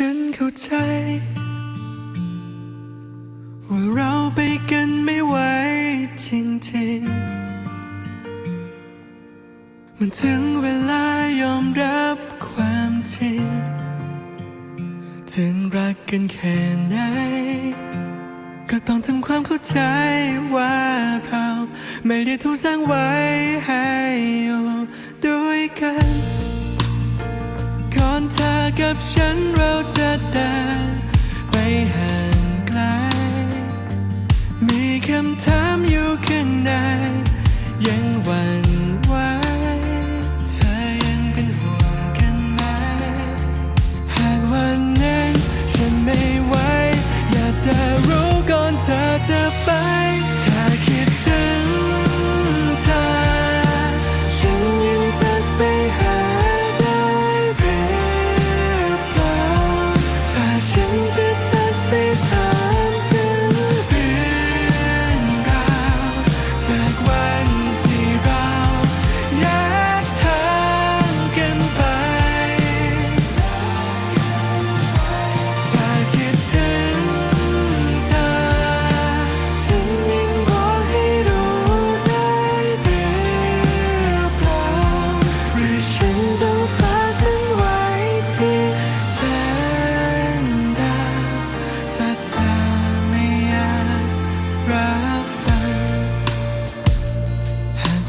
ฉันเข้าใจ ว่าเราไปกันไม่ไหวจริงๆ มันถึงเวลายอมรับความจริง ถึงรักกันแค่ไหน ก็ต้องทำความเข้าใจว่าเราไม่ได้ถูกสร้างไว้ให้อยู่ด้วยกันก่อนเธอกับฉัน จะไปถ้าคิดถึงเธอ ฉันยังทักไปหาได้หรือเปล่าถ้าฉันจะทักไปถามถึงเรื่องราวจากวัน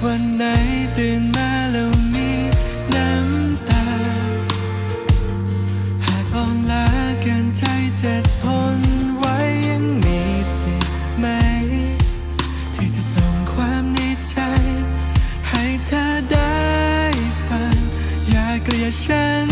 วันไหนตื่นมาแล้วมีน้ำตา หากอ่อนล้าเกินใจจะทนไว้ยังมีสิทธิ์ไหม ที่จะส่งความในใจ ให้เธอได้ฟังอย่าเกลียดฉัน